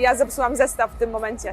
ja zepsułam zestaw w tym momencie.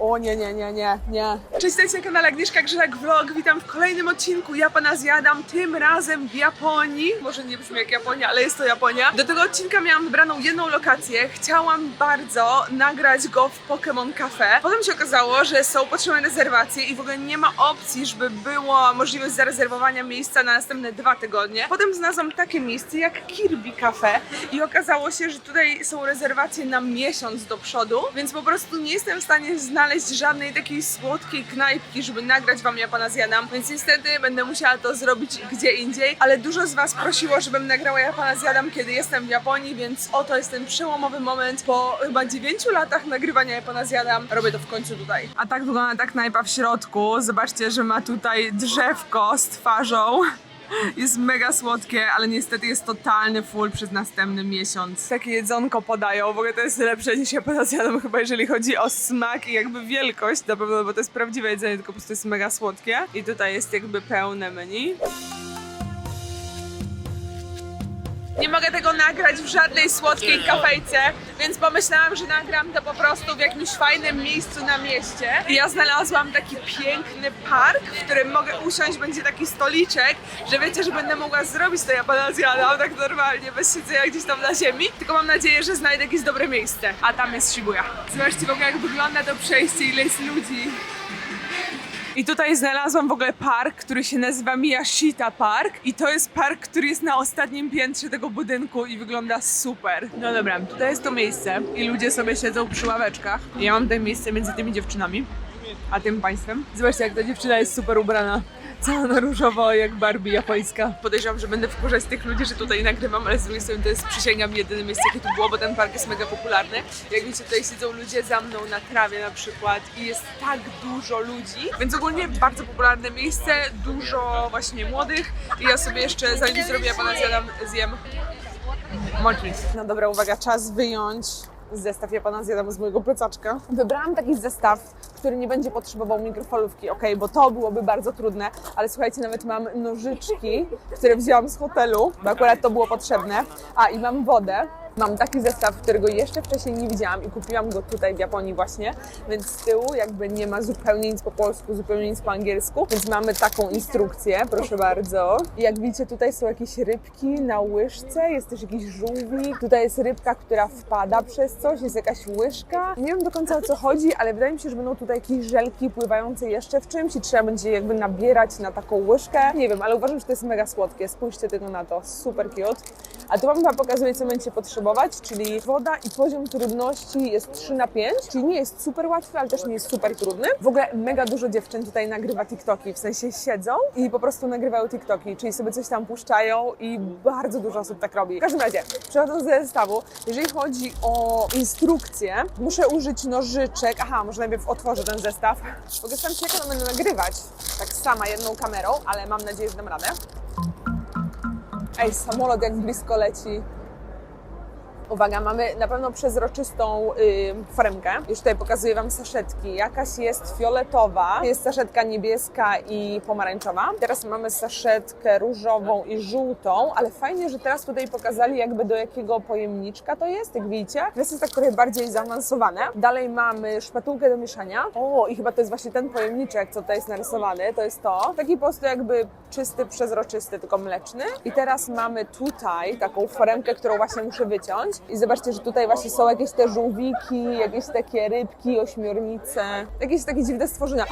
O nie, nie, nie, nie, nie. Cześć, na kanale Agnieszka Grzylak Vlog. Witam w kolejnym odcinku Ja Pana Zjadam, tym razem w Japonii. Może nie brzmi jak Japonia, ale jest to Japonia. Do tego odcinka miałam wybraną jedną lokację. Chciałam bardzo nagrać go w Pokémon Cafe. Potem się okazało, że są potrzebne rezerwacje i w ogóle nie ma opcji, żeby było możliwość zarezerwowania miejsca na następne dwa tygodnie. Potem znalazłam takie miejsce jak Kirby Cafe i okazało się, że tutaj są rezerwacje na miesiąc do przodu, więc po prostu nie jestem w stanie znaleźć żadnej takiej słodkiej knajpki, żeby nagrać wam ja pana zjadam, więc niestety będę musiała to zrobić gdzie indziej, ale dużo z was prosiło, żebym nagrała ja pana zjadam, kiedy jestem w Japonii, więc oto jest ten przełomowy moment po chyba 9 latach nagrywania ja pana zjadam. Robię to w końcu tutaj. A tak wygląda ta knajpa w środku. Zobaczcie, że ma tutaj drzewko z twarzą. Jest mega słodkie, ale niestety jest totalny full przez następny miesiąc. Takie jedzonko podają, w ogóle to jest lepsze niż ja zjadam chyba jeżeli chodzi o smak i jakby wielkość na pewno, bo to jest prawdziwe jedzenie, tylko po prostu jest mega słodkie. I tutaj jest jakby pełne menu. Nie mogę tego nagrać w żadnej słodkiej kafejce, więc pomyślałam, że nagram to po prostu w jakimś fajnym miejscu na mieście. I ja znalazłam taki piękny park, w którym mogę usiąść, będzie taki stoliczek, że wiecie, że będę mogła zrobić to ja tak normalnie, bez siedzenia gdzieś tam na ziemi. Tylko mam nadzieję, że znajdę jakieś dobre miejsce. A tam jest Shibuya. Zobaczcie w ogóle jak wygląda to przejście, ile jest ludzi. I tutaj znalazłam w ogóle park, który się nazywa Miyashita Park i to jest park, który jest na ostatnim piętrze tego budynku i wygląda super. No dobra, tutaj jest to miejsce i ludzie sobie siedzą przy ławeczkach. Ja mam tutaj miejsce między tymi dziewczynami, a tym państwem. Zobaczcie, jak ta dziewczyna jest super ubrana. Cała na różowo, jak Barbie japońska. Podejrzewam, że będę wkurzać tych ludzi, że tutaj nagrywam, ale z drugiej strony to jest, przysięgam, jedyne miejsce, jakie tu było, bo ten park jest mega popularny. Jak widzicie, tutaj siedzą ludzie za mną na trawie na przykład i jest tak dużo ludzi, więc ogólnie bardzo popularne miejsce, dużo właśnie młodych i ja sobie jeszcze, zanim zrobię, ja pana zjadam, zjem mochi. No dobra, uwaga, czas wyjąć zestaw Japana zjadam z mojego plecaczka. Wybrałam taki zestaw, który nie będzie potrzebował mikrofalówki, ok, bo to byłoby bardzo trudne, ale słuchajcie, nawet mam nożyczki, które wzięłam z hotelu, bo akurat to było potrzebne. A i mam wodę. Mam taki zestaw, którego jeszcze wcześniej nie widziałam i kupiłam go tutaj w Japonii właśnie, więc z tyłu jakby nie ma zupełnie nic po polsku, zupełnie nic po angielsku, więc mamy taką instrukcję, proszę bardzo. I jak widzicie, tutaj są jakieś rybki na łyżce, jest też jakiś żółwik, tutaj jest rybka, która wpada przez coś, jest jakaś łyżka. Nie wiem do końca o co chodzi, ale wydaje mi się, że będą tutaj jakieś żelki pływające jeszcze w czymś i trzeba będzie jakby nabierać na taką łyżkę. Nie wiem, ale uważam, że to jest mega słodkie. Spójrzcie tylko na to, super cute. A tu Wam chyba pokazuję, co będziecie czyli woda i poziom trudności jest 3 na 5, czyli nie jest super łatwy, ale też nie jest super trudny. W ogóle mega dużo dziewczyn tutaj nagrywa TikToki, w sensie siedzą i po prostu nagrywają TikToki, czyli sobie coś tam puszczają i bardzo dużo osób tak robi. W każdym razie, przechodząc do zestawu, jeżeli chodzi o instrukcję, muszę użyć nożyczek. Aha, może najpierw otworzę ten zestaw. W ogóle sam się będę nagrywać, tak sama jedną kamerą, ale mam nadzieję, że dam radę. Ej, samolot jak blisko leci. Uwaga, mamy na pewno przezroczystą y, foremkę. Już tutaj pokazuję Wam saszetki. Jakaś jest fioletowa, jest saszetka niebieska i pomarańczowa. Teraz mamy saszetkę różową i żółtą, ale fajnie, że teraz tutaj pokazali jakby do jakiego pojemniczka to jest, jak widzicie. Teraz jest tak trochę bardziej zaawansowane. Dalej mamy szpatułkę do mieszania. O, i chyba to jest właśnie ten pojemniczek, co tutaj jest narysowany. To jest to. Taki po prostu jakby czysty, przezroczysty, tylko mleczny. I teraz mamy tutaj taką foremkę, którą właśnie muszę wyciąć. I zobaczcie, że tutaj właśnie są jakieś te żółwiki, jakieś takie rybki, ośmiornice, jakieś takie dziwne stworzenia.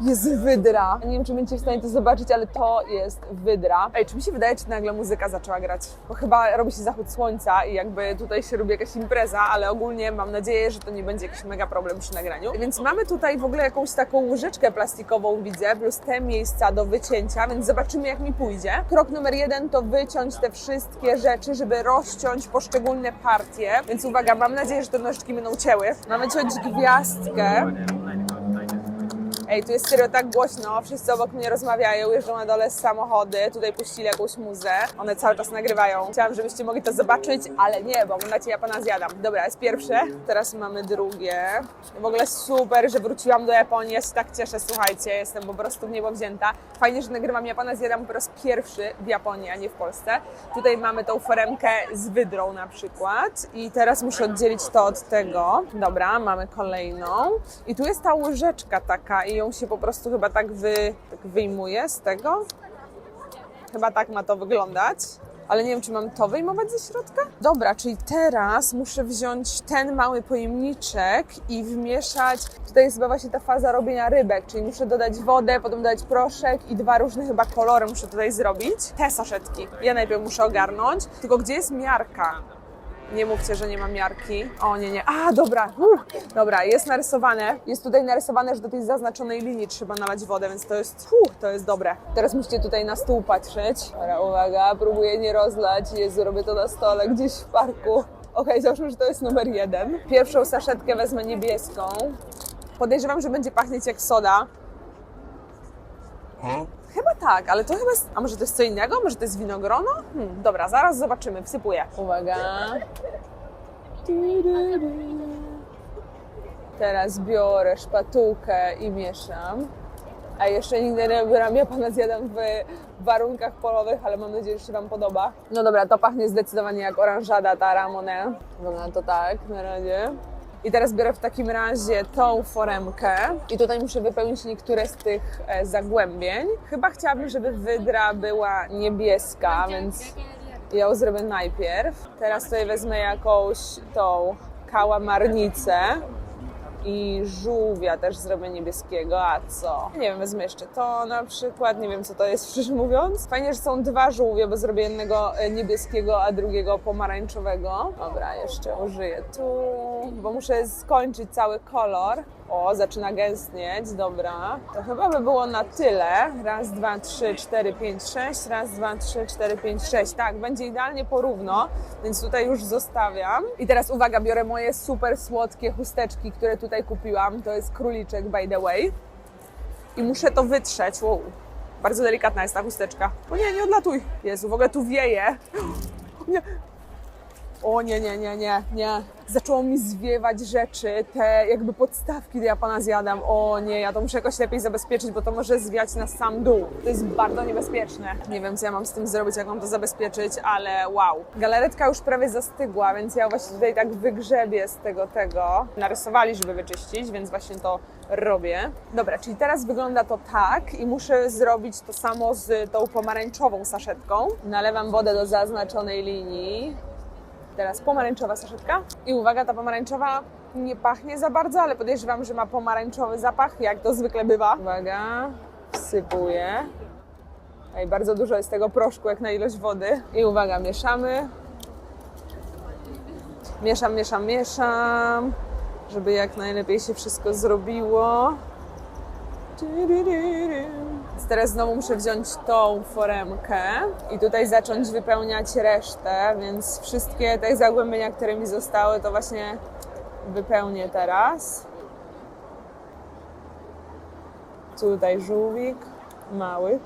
Jest wydra. Nie wiem, czy będziecie w stanie to zobaczyć, ale to jest wydra. Ej, czy mi się wydaje, czy nagle muzyka zaczęła grać? Bo chyba robi się zachód słońca i jakby tutaj się robi jakaś impreza, ale ogólnie mam nadzieję, że to nie będzie jakiś mega problem przy nagraniu. Więc mamy tutaj w ogóle jakąś taką łyżeczkę plastikową, widzę, plus te miejsca do wycięcia, więc zobaczymy, jak mi pójdzie. Krok numer jeden to wyciąć te wszystkie rzeczy, żeby rozciąć poszczególne partie. Więc uwaga, mam nadzieję, że te nożyczki będą cięły. Mamy ciąć gwiazdkę. Ej, tu jest serio tak głośno, wszyscy obok mnie rozmawiają, jeżdżą na dole z samochody, tutaj puścili jakąś muzę, one cały czas nagrywają. Chciałam, żebyście mogli to zobaczyć, ale nie, bo macie ja pana zjadam. Dobra, jest pierwsze, teraz mamy drugie. W ogóle super, że wróciłam do Japonii, ja się tak cieszę, słuchajcie, jestem po prostu w niebo wzięta. Fajnie, że nagrywam Japana zjadam po raz pierwszy w Japonii, a nie w Polsce. Tutaj mamy tą foremkę z wydrą na przykład i teraz muszę oddzielić to od tego. Dobra, mamy kolejną. I tu jest ta łyżeczka taka i ją się po prostu chyba tak, wy, tak wyjmuje z tego. Chyba tak ma to wyglądać. Ale nie wiem, czy mam to wyjmować ze środka? Dobra, czyli teraz muszę wziąć ten mały pojemniczek i wmieszać. Tutaj jest chyba właśnie ta faza robienia rybek, czyli muszę dodać wodę, potem dodać proszek i dwa różne chyba kolory muszę tutaj zrobić. Te saszetki. Ja najpierw muszę ogarnąć. Tylko gdzie jest miarka? Nie mówcie, że nie ma miarki. O nie, nie. A, dobra. Dobra, jest narysowane. Jest tutaj narysowane, że do tej zaznaczonej linii trzeba nalać wodę, więc to jest, uff, to jest dobre. Teraz musicie tutaj na stół patrzeć. Dobra, uwaga, próbuję nie rozlać. Jezu, robię to na stole, gdzieś w parku. Okej, załóżmy, że to jest numer jeden. Pierwszą saszetkę wezmę niebieską. Podejrzewam, że będzie pachnieć jak soda. Chyba tak, ale to chyba jest... A może to jest co innego? Może to jest winogrono? Hmm, dobra, zaraz zobaczymy. Wsypuję. Uwaga. Teraz biorę szpatułkę i mieszam. A jeszcze nigdy nie wybieram, ja pana zjadam w warunkach polowych, ale mam nadzieję, że się Wam podoba. No dobra, to pachnie zdecydowanie jak oranżada ta ramonę. Wygląda to tak na razie. I teraz biorę w takim razie tą foremkę i tutaj muszę wypełnić niektóre z tych e, zagłębień. Chyba chciałabym, żeby wydra była niebieska, więc ją zrobię najpierw. Teraz tutaj wezmę jakąś tą kałamarnicę i żółwia też zrobię niebieskiego, a co? Nie wiem, wezmę jeszcze to na przykład, nie wiem co to jest szczerze mówiąc. Fajnie, że są dwa żółwie, bo zrobię jednego e, niebieskiego, a drugiego pomarańczowego. Dobra, jeszcze użyję tu, bo muszę skończyć cały kolor. O, zaczyna gęstnieć, dobra. To chyba by było na tyle. Raz, dwa, trzy, cztery, pięć, sześć. Raz, dwa, trzy, cztery, pięć, sześć. Tak, będzie idealnie porówno, więc tutaj już zostawiam. I teraz uwaga, biorę moje super słodkie chusteczki, które tutaj kupiłam. To jest króliczek, by the way. I muszę to wytrzeć. Wow. Bardzo delikatna jest ta chusteczka. O nie, nie odlatuj. Jezu, w ogóle tu wieje. Nie, o nie, nie, nie, nie, nie. Zaczęło mi zwiewać rzeczy, te jakby podstawki, które ja pana zjadam. O nie, ja to muszę jakoś lepiej zabezpieczyć, bo to może zwiać na sam dół. To jest bardzo niebezpieczne. Nie wiem, co ja mam z tym zrobić, jak mam to zabezpieczyć, ale wow. Galaretka już prawie zastygła, więc ja właśnie tutaj tak wygrzebię z tego, tego. Narysowali, żeby wyczyścić, więc właśnie to robię. Dobra, czyli teraz wygląda to tak i muszę zrobić to samo z tą pomarańczową saszetką. Nalewam wodę do zaznaczonej linii. Teraz pomarańczowa saszetka. I uwaga, ta pomarańczowa nie pachnie za bardzo, ale podejrzewam, że ma pomarańczowy zapach, jak to zwykle bywa. Uwaga, wsypuję. Ej, bardzo dużo jest tego proszku, jak na ilość wody. I uwaga, mieszamy. Mieszam, mieszam, mieszam, żeby jak najlepiej się wszystko zrobiło. Teraz znowu muszę wziąć tą foremkę i tutaj zacząć wypełniać resztę, więc wszystkie te zagłębienia, które mi zostały, to właśnie wypełnię teraz. Tutaj żółwik, mały.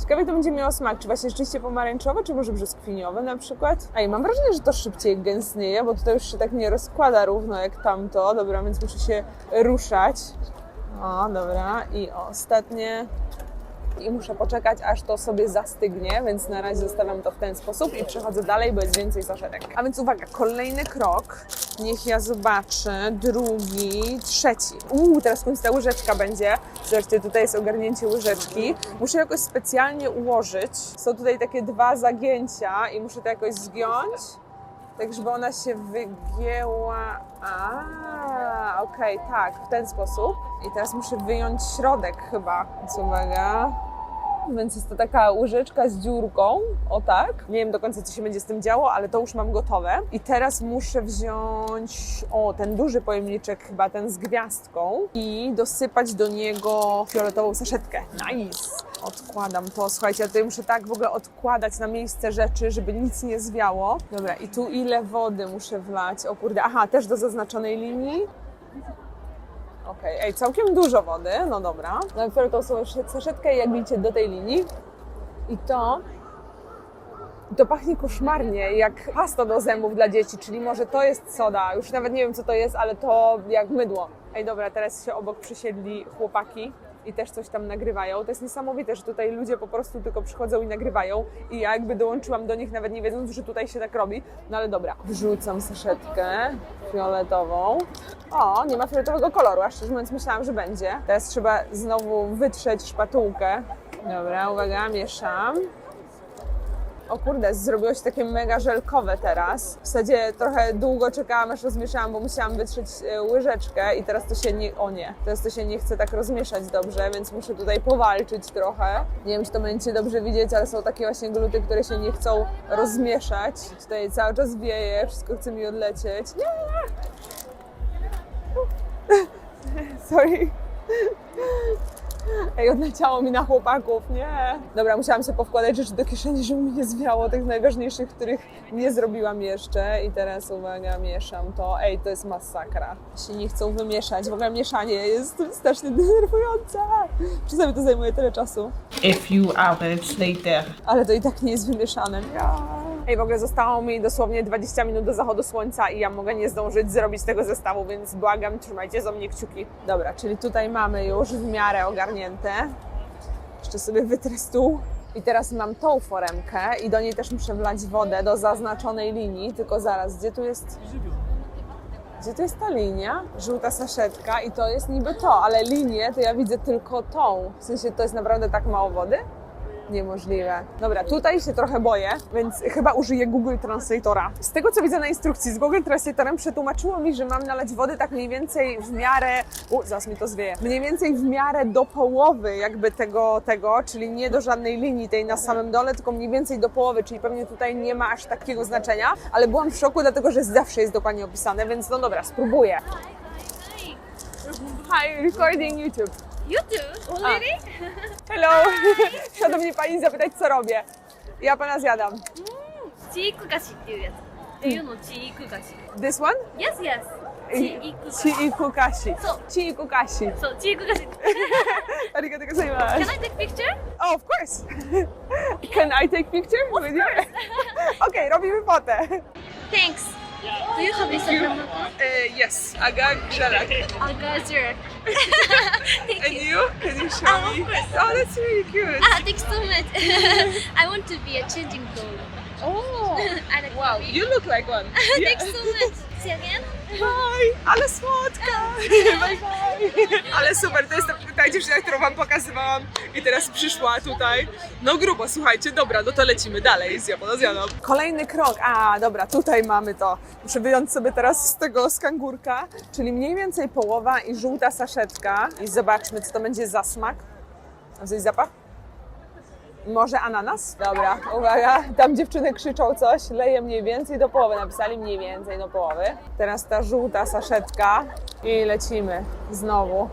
Ciekawe, to będzie miało smak. Czy właśnie rzeczywiście pomarańczowy, czy może brzoskwiniowy na przykład? Ej, mam wrażenie, że to szybciej gęstnieje, bo tutaj już się tak nie rozkłada równo jak tamto. Dobra, więc muszę się ruszać. O, dobra. I ostatnie. I muszę poczekać, aż to sobie zastygnie, więc na razie zostawiam to w ten sposób i przechodzę dalej, bo jest więcej saszetek. A więc uwaga, kolejny krok. Niech ja zobaczę. Drugi, trzeci. Uuu, teraz ta łyżeczka będzie. Zobaczcie, tutaj jest ogarnięcie łyżeczki. Muszę jakoś specjalnie ułożyć. Są tutaj takie dwa zagięcia i muszę to jakoś zgiąć. Tak, żeby ona się wygięła. A, okej, tak, w ten sposób. I teraz muszę wyjąć środek chyba. Więc uwaga. Więc jest to taka łyżeczka z dziurką, o tak. Nie wiem do końca, co się będzie z tym działo, ale to już mam gotowe. I teraz muszę wziąć, o, ten duży pojemniczek, chyba ten z gwiazdką i dosypać do niego fioletową saszetkę. Nice! Odkładam to. Słuchajcie, ja tutaj muszę tak w ogóle odkładać na miejsce rzeczy, żeby nic nie zwiało. Dobra, i tu ile wody muszę wlać? O kurde, aha, też do zaznaczonej linii. Okej, ej, całkiem dużo wody, no dobra. Najpierw tą sobie saszetkę, jak widzicie, do tej linii. I to to pachnie koszmarnie, jak pasta do zębów dla dzieci, czyli może to jest soda. Już nawet nie wiem, co to jest, ale to jak mydło. Ej, dobra, teraz się obok przysiedli chłopaki i też coś tam nagrywają. To jest niesamowite, że tutaj ludzie po prostu tylko przychodzą i nagrywają i ja jakby dołączyłam do nich, nawet nie wiedząc, że tutaj się tak robi. No ale dobra, wrzucam saszetkę fioletową. O, nie ma fioletowego koloru, a szczerze mówiąc myślałam, że będzie. Teraz trzeba znowu wytrzeć szpatułkę. Dobra, uwaga, mieszam. O kurde, zrobiło się takie mega żelkowe teraz. W zasadzie trochę długo czekałam, aż rozmieszałam, bo musiałam wytrzeć e, łyżeczkę i teraz to się nie... O nie, teraz to się nie chce tak rozmieszać dobrze, więc muszę tutaj powalczyć trochę. Nie wiem, czy to będziecie dobrze widzieć, ale są takie właśnie gluty, które się nie chcą rozmieszać. Tutaj cały czas wieje, wszystko chce mi odlecieć. Nie! Sorry. Ej, odleciało mi na chłopaków, nie. Dobra, musiałam sobie powkładać rzeczy do kieszeni, żeby mi nie zwiało tych najważniejszych, których nie zrobiłam jeszcze. I teraz, uwaga, mieszam to. Ej, to jest masakra. Się nie chcą wymieszać. W ogóle mieszanie jest strasznie denerwujące. Czasami to zajmuje tyle czasu. a few hours later. Ale to i tak nie jest wymieszane. Ej, w ogóle zostało mi dosłownie 20 minut do zachodu słońca i ja mogę nie zdążyć zrobić tego zestawu, więc błagam, trzymajcie za mnie kciuki. Dobra, czyli tutaj mamy już w miarę ogarnięte. Jeszcze sobie wytrę stół. I teraz mam tą foremkę i do niej też muszę wlać wodę do zaznaczonej linii, tylko zaraz, gdzie tu jest... Gdzie to jest ta linia? Żółta saszetka i to jest niby to, ale linię to ja widzę tylko tą. W sensie to jest naprawdę tak mało wody? Niemożliwe. Dobra, tutaj się trochę boję, więc chyba użyję Google Translatora. Z tego co widzę na instrukcji z Google Translatorem przetłumaczyło mi, że mam nalać wody tak mniej więcej w miarę, u, zaraz mi to zwieje, mniej więcej w miarę do połowy jakby tego, tego, czyli nie do żadnej linii tej na samym dole, tylko mniej więcej do połowy, czyli pewnie tutaj nie ma aż takiego znaczenia, ale byłam w szoku, dlatego że zawsze jest dokładnie opisane, więc no dobra, spróbuję. Hi, recording YouTube. You too? Already? Hello! Szanowni Pani, zapytać co robię. Ja Pana zjadam. Mm, Chiikugashi っていうやつ。というの no Chiikugashi。This one? Yes, yes. Chiikugashi. Chiikukashi. So- Chiikukashi. そう、Chiikugashi。Arigatou gozaimasu. Can I take picture? Oh, of course. Can I take picture with you? Okej, robimy fotę. Thanks. Do you have Instagram account? Uh, yes, Aga go. Thank And you. you? Can you show Ah, me? Oh, that's really cute. Ah, thanks so much. I want to be a changing doll. Oh, I like wow, you look like one. Thanks so much. See you again. Bye, ale słodka! Bye, bye. Ale super, to jest ta, ta dziewczyna, którą wam pokazywałam i teraz przyszła tutaj. No grubo, słuchajcie, dobra, no to lecimy dalej z Japona zjadam. Kolejny krok. A, dobra, tutaj mamy to. Muszę wyjąć sobie teraz z tego skangurka, czyli mniej więcej połowa i żółta saszetka. I zobaczmy, co to będzie za smak. A coś zapach? Może ananas? Dobra, uwaga, tam dziewczyny krzyczą coś, leje mniej więcej do połowy, napisali mniej więcej do połowy. Teraz ta żółta saszetka i lecimy znowu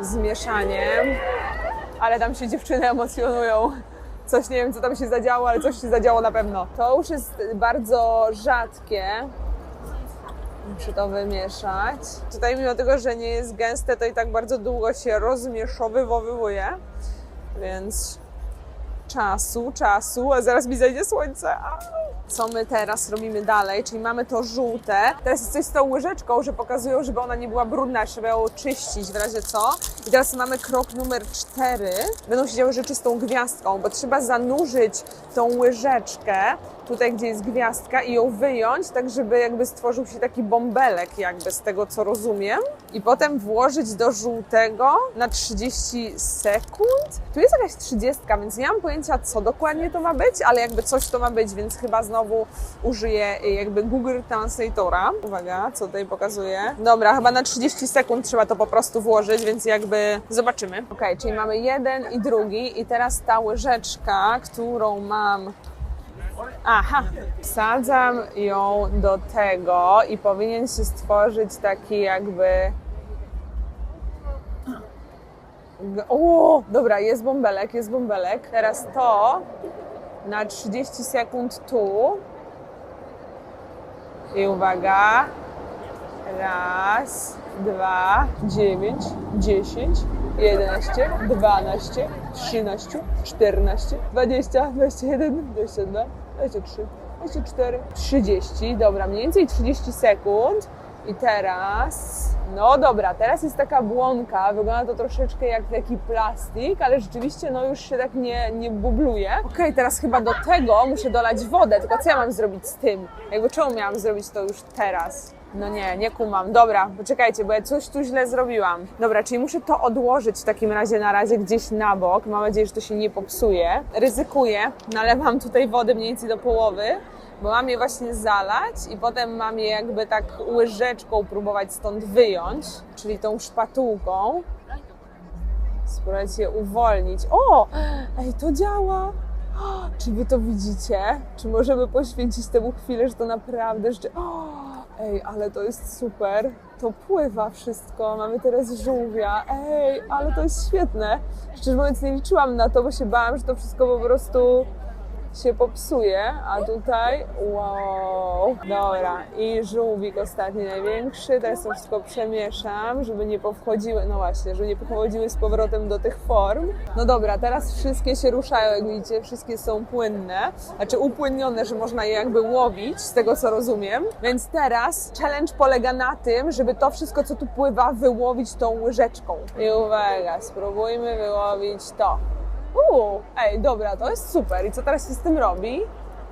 z mieszaniem. Ale tam się dziewczyny emocjonują. Coś nie wiem, co tam się zadziało, ale coś się zadziało na pewno. To już jest bardzo rzadkie. Muszę to wymieszać. Tutaj mimo tego, że nie jest gęste, to i tak bardzo długo się rozmieszowywuje. Więc czasu, czasu, a zaraz mi zejdzie słońce. Co my teraz robimy dalej? Czyli mamy to żółte. Teraz jest coś z tą łyżeczką, że pokazują, żeby ona nie była brudna, trzeba ją czyścić w razie co. I teraz mamy krok numer cztery. Będą się działy rzeczy z tą gwiazdką, bo trzeba zanurzyć tą łyżeczkę tutaj, gdzie jest gwiazdka i ją wyjąć, tak żeby jakby stworzył się taki bąbelek jakby z tego, co rozumiem. I potem włożyć do żółtego na 30 sekund. Tu jest jakaś 30, więc nie mam pojęcia, co dokładnie to ma być, ale jakby coś to ma być, więc chyba znowu użyję jakby Google Translatora. Uwaga, co tutaj pokazuje. Dobra, chyba na 30 sekund trzeba to po prostu włożyć, więc jakby zobaczymy. Ok, czyli mamy jeden i drugi i teraz ta łyżeczka, którą mam Aha, wsadzam ją do tego i powinien się stworzyć taki jakby. O, dobra, jest bąbelek, jest bąbelek. Teraz to na 30 sekund tu. I uwaga. Raz, 2, 9, 10, 11, 12, 13, 14, 20, 21, 22, 23, 24, 30. Dobra, mniej więcej 30 sekund. I teraz, no dobra, teraz jest taka błonka, wygląda to troszeczkę jak taki plastik, ale rzeczywiście no już się tak nie, nie bubluje. Okej, teraz chyba do tego muszę dolać wodę, tylko co ja mam zrobić z tym? Jakby czemu miałam zrobić to już teraz? No nie, nie kumam. Dobra, poczekajcie, bo ja coś tu źle zrobiłam. Dobra, czyli muszę to odłożyć w takim razie na razie gdzieś na bok. Mam nadzieję, że to się nie popsuje. Ryzykuję, nalewam tutaj wody mniej więcej do połowy bo mam je właśnie zalać i potem mam je jakby tak łyżeczką próbować stąd wyjąć, czyli tą szpatułką. Spróbować je uwolnić. O! Ej, to działa! O, Czy wy to widzicie? Czy możemy poświęcić temu chwilę, że to naprawdę jeszcze... O! Ej, ale to jest super. To pływa wszystko. Mamy teraz żółwia. Ej, ale to jest świetne. Szczerze mówiąc, nie liczyłam na to, bo się bałam, że to wszystko po prostu się popsuje, a tutaj wow, dobra i żółwik ostatni największy, teraz to wszystko przemieszam, żeby nie powchodziły, no właśnie, żeby nie powchodziły z powrotem do tych form. No dobra, teraz wszystkie się ruszają, jak widzicie, wszystkie są płynne, znaczy upłynnione, że można je jakby łowić, z tego co rozumiem, więc teraz challenge polega na tym, żeby to wszystko, co tu pływa, wyłowić tą łyżeczką. I uwaga, spróbujmy wyłowić to. Uuu, ej, dobra, to jest super. I co teraz się z tym robi?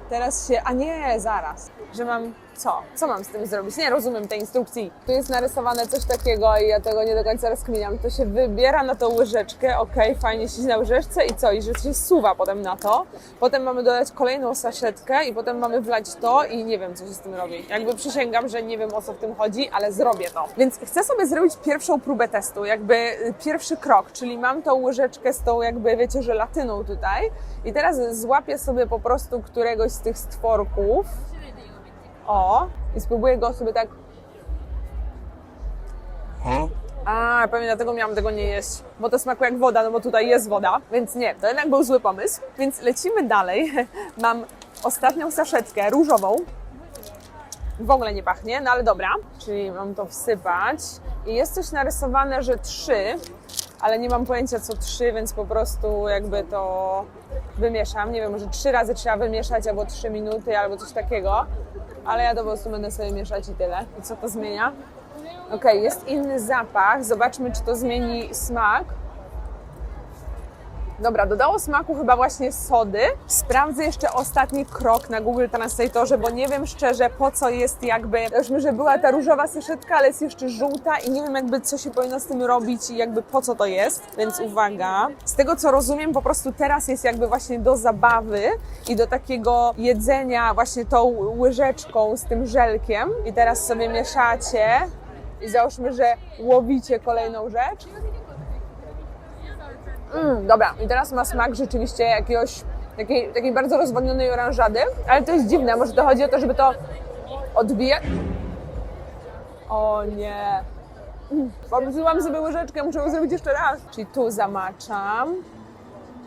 Teraz się, a nie, zaraz, że mam co? Co mam z tym zrobić? Nie rozumiem tej instrukcji. Tu jest narysowane coś takiego i ja tego nie do końca rozkminiam. To się wybiera na tą łyżeczkę, okej, fajnie siedzi na łyżeczce i co? I że się suwa potem na to. Potem mamy dodać kolejną saszetkę i potem mamy wlać to i nie wiem, co się z tym robi. Jakby przysięgam, że nie wiem, o co w tym chodzi, ale zrobię to. Więc chcę sobie zrobić pierwszą próbę testu, jakby y, pierwszy krok, czyli mam tą łyżeczkę z tą jakby, wiecie, żelatyną tutaj i teraz złapię sobie po prostu któregoś z tych stworków, o, i spróbuję go sobie tak. A, pewnie dlatego miałam tego nie jeść, bo to smakuje jak woda, no bo tutaj jest woda, więc nie, to jednak był zły pomysł. Więc lecimy dalej. Mam ostatnią saszetkę różową. W ogóle nie pachnie, no ale dobra. Czyli mam to wsypać. I jest coś narysowane, że trzy, ale nie mam pojęcia co trzy, więc po prostu jakby to wymieszam. Nie wiem, może trzy razy trzeba wymieszać, albo trzy minuty, albo coś takiego. Ale ja po prostu będę sobie mieszać i tyle. I co to zmienia? Ok, jest inny zapach. Zobaczmy, czy to zmieni smak. Dobra, dodało smaku chyba właśnie sody. Sprawdzę jeszcze ostatni krok na Google Translatorze, bo nie wiem szczerze po co jest jakby, już że była ta różowa saszetka, ale jest jeszcze żółta i nie wiem jakby co się powinno z tym robić i jakby po co to jest, więc uwaga. Z tego co rozumiem, po prostu teraz jest jakby właśnie do zabawy i do takiego jedzenia właśnie tą łyżeczką z tym żelkiem i teraz sobie mieszacie i załóżmy, że łowicie kolejną rzecz. Mm, dobra, i teraz ma smak rzeczywiście jakiegoś, takiej, takiej bardzo rozwodnionej oranżady, ale to jest dziwne, może to chodzi o to, żeby to odbijać. O nie. Mm, sobie łyżeczkę, muszę ją zrobić jeszcze raz. Czyli tu zamaczam.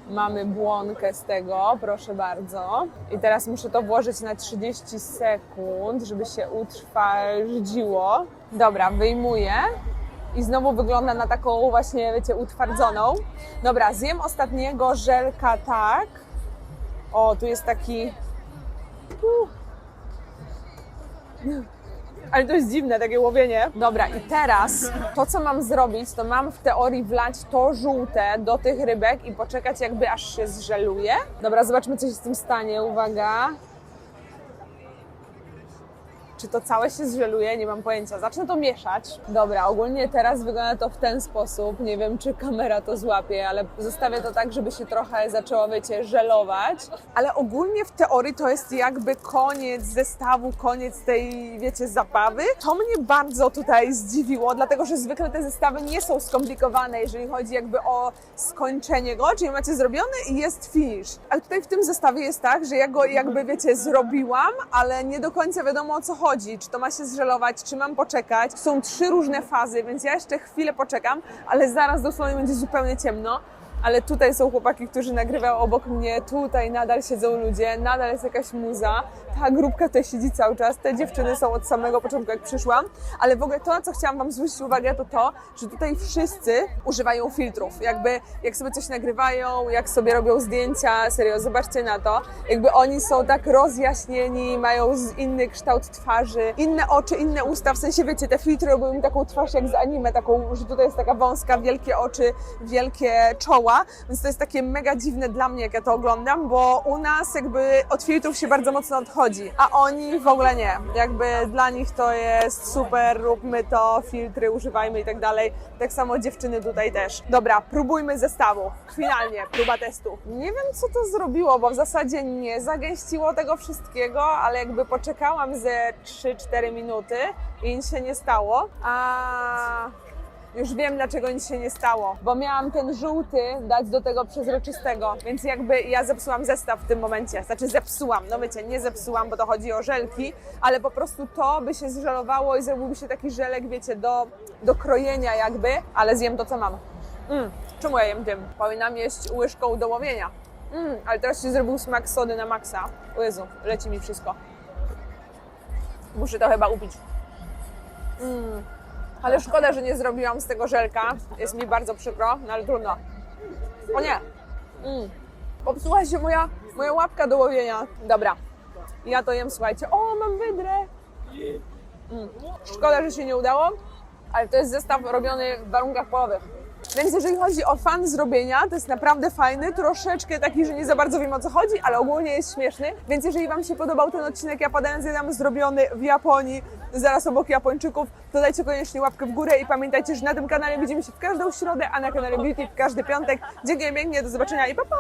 Mamy błonkę z tego, proszę bardzo. I teraz muszę to włożyć na 30 sekund, żeby się utrwardziło. Dobra, wyjmuję. I znowu wygląda na taką właśnie, wiecie, utwardzoną. Dobra, zjem ostatniego żelka tak. O, tu jest taki... Uh. Ale to jest dziwne, takie łowienie. Dobra, i teraz to, co mam zrobić, to mam w teorii wlać to żółte do tych rybek i poczekać jakby aż się zżeluje. Dobra, zobaczmy, co się z tym stanie. Uwaga. Czy to całe się zżeluje? Nie mam pojęcia. Zacznę to mieszać. Dobra, ogólnie teraz wygląda to w ten sposób. Nie wiem, czy kamera to złapie, ale zostawię to tak, żeby się trochę zaczęło, wiecie, żelować. Ale ogólnie w teorii to jest jakby koniec zestawu, koniec tej, wiecie, zabawy. To mnie bardzo tutaj zdziwiło, dlatego że zwykle te zestawy nie są skomplikowane, jeżeli chodzi jakby o skończenie go, czyli macie zrobiony i jest finish. A tutaj w tym zestawie jest tak, że ja go jakby, wiecie, zrobiłam, ale nie do końca wiadomo o co chodzi. Czy to ma się zżelować, czy mam poczekać. Są trzy różne fazy, więc ja jeszcze chwilę poczekam, ale zaraz dosłownie będzie zupełnie ciemno. Ale tutaj są chłopaki, którzy nagrywają obok mnie, tutaj nadal siedzą ludzie, nadal jest jakaś muza. Ta grupka tutaj siedzi cały czas, te dziewczyny są od samego początku, jak przyszłam, ale w ogóle to, na co chciałam Wam zwrócić uwagę, to to, że tutaj wszyscy używają filtrów. Jakby, jak sobie coś nagrywają, jak sobie robią zdjęcia, serio, zobaczcie na to. Jakby oni są tak rozjaśnieni, mają inny kształt twarzy, inne oczy, inne usta, w sensie, wiecie, te filtry robią im taką twarz jak z anime, taką, że tutaj jest taka wąska, wielkie oczy, wielkie czoła, więc to jest takie mega dziwne dla mnie, jak ja to oglądam, bo u nas jakby od filtrów się bardzo mocno odchodzi, a oni w ogóle nie. Jakby dla nich to jest super, róbmy to, filtry używajmy i tak dalej. Tak samo dziewczyny tutaj też. Dobra, próbujmy zestawu. Finalnie, próba testu. Nie wiem, co to zrobiło, bo w zasadzie nie zagęściło tego wszystkiego, ale jakby poczekałam ze 3-4 minuty i nic się nie stało. A już wiem, dlaczego nic się nie stało, bo miałam ten żółty dać do tego przezroczystego, więc jakby ja zepsułam zestaw w tym momencie. Znaczy zepsułam, no wiecie, nie zepsułam, bo to chodzi o żelki, ale po prostu to by się zżelowało i zrobiłby się taki żelek, wiecie, do, do krojenia jakby, ale zjem to, co mam. Mm, czemu ja jem tym? Powinnam jeść łyżką do łowienia. Mm, ale teraz się zrobił smak sody na maksa. O Jezu, leci mi wszystko. Muszę to chyba upić. Mm. Ale szkoda, że nie zrobiłam z tego żelka. Jest mi bardzo przykro, no ale trudno. O nie! Mm. Popsuła się moja, moja łapka do łowienia. Dobra, ja to jem, słuchajcie. O, mam wydrę! Mm. Szkoda, że się nie udało, ale to jest zestaw robiony w warunkach polowych. Więc jeżeli chodzi o fan zrobienia, to jest naprawdę fajny, troszeczkę taki, że nie za bardzo wiem o co chodzi, ale ogólnie jest śmieszny. Więc jeżeli Wam się podobał ten odcinek Japadance Zjadam zrobiony w Japonii, zaraz obok Japończyków, to dajcie koniecznie łapkę w górę i pamiętajcie, że na tym kanale widzimy się w każdą środę, a na kanale Beauty w każdy piątek. Dziękuję pięknie, do zobaczenia i pa pa!